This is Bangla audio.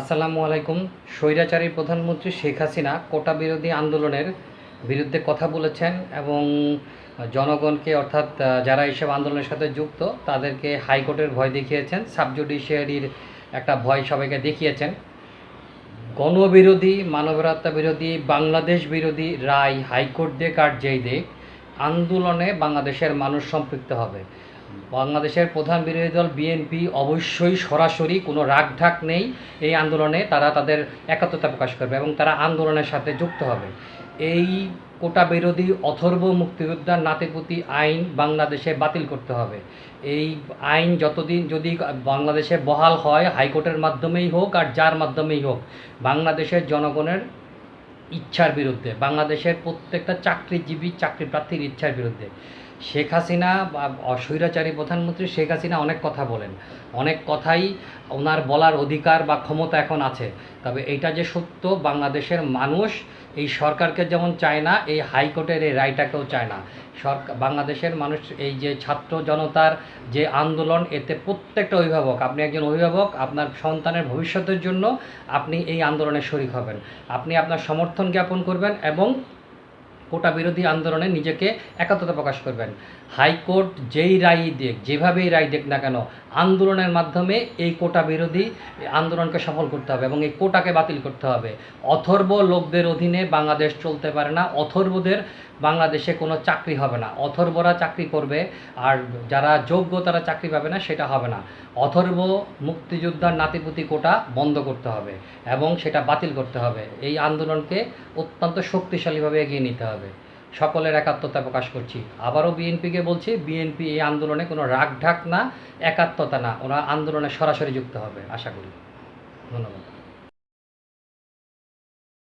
আসসালামু আলাইকুম। স্বৈরাচারী প্রধানমন্ত্রী শেখ হাসিনা কোটা বিরোধী আন্দোলনের বিরুদ্ধে কথা বলেছেন এবং জনগণকে অর্থাৎ যারা এইসব আন্দোলনের সাথে যুক্ত, তাদেরকে হাইকোর্টের ভয় দেখিয়েছেন, সাবজুডিশিয়ারির একটা ভয় সবাইকে দেখিয়েছেন। গণবিরোধী মানবরত্ব বিরোধী বাংলাদেশ বিরোধী রায় হাইকোর্ট দিয়ে কার যেই দিক, আন্দোলনে বাংলাদেশের মানুষ সম্পৃক্ত হবে। বাংলাদেশের প্রধান বিরোধী দল বিএনপি অবশ্যই সরাসরি কোনো রাগঢাক নেই এই আন্দোলনে, তারা তাদের একাত্মতা প্রকাশ করবে এবং তারা আন্দোলনের সাথে যুক্ত হবে। এই কোটা বিরোধী অথর্ব মুক্তিযোদ্ধার নাতিপুতি আইন বাংলাদেশে বাতিল করতে হবে। এই আইন যতদিন যদি বাংলাদেশে বহাল হয়, হাইকোর্টের মাধ্যমেই হোক আর যার মাধ্যমেই হোক, বাংলাদেশের জনগণের ইচ্ছার বিরুদ্ধে, বাংলাদেশের প্রত্যেকটা চাকরিজীবী চাকরি প্রার্থীর ইচ্ছার বিরুদ্ধে। শেখ হাসিনা বা স্বৈরাচারী প্রধানমন্ত্রী শেখ হাসিনা অনেক কথা বলেন। অনেক কথাই ওনার বলার অধিকার বা ক্ষমতা এখন আছে। তবে এইটা যে সত্য, বাংলাদেশের মানুষ এই সরকারকে যেমন চায় না, এই হাইকোর্টের এই রায়টাকেও চায় না। সরকার বাংলাদেশের মানুষ এই যে ছাত্র জনতার যে আন্দোলন, এতে প্রত্যেকটা অভিভাবক, আপনি একজন অভিভাবক, আপনার সন্তানের ভবিষ্যতের জন্য আপনি এই আন্দোলনে শরিক হবেন। আপনি আপনার সমর্থন জ্ঞাপন করবেন এবং কোটা বিরোধী আন্দোলনে নিজেকে একাত্মতা প্রকাশ করবেন। হাইকোর্ট যেই রায় দেখ যেভাবেই রায় দেখ না কেন আন্দোলনের মাধ্যমে এই কোটা বিরোধী আন্দোলনকে সফল করতে হবে এবং এই কোটাকে বাতিল করতে হবে। অথর্ব লোকদের অধীনে বাংলাদেশ চলতে পারে না, অথর্বদের বাংলাদেশে কোনো চাকরি হবে না। অথর্বরা চাকরি করবে আর যারা যোগ্য তারা চাকরি পাবে না, সেটা হবে না। অথর্ব মুক্তিযোদ্ধার নাতিপুতি কোটা বন্ধ করতে হবে এবং সেটা বাতিল করতে হবে। এই আন্দোলনকে অত্যন্ত শক্তিশালীভাবে এগিয়ে নিতে হবে। সকলের একাত্মতা প্রকাশ করছি। আবারও বিএনপিকে বলছি, বিএনপি এই আন্দোলনে কোনো রাগ ঢাক না, একাত্মতা না। ওরা আন্দোলনে সরাসরি যুক্ত হবে। আশা করি। ধন্যবাদ।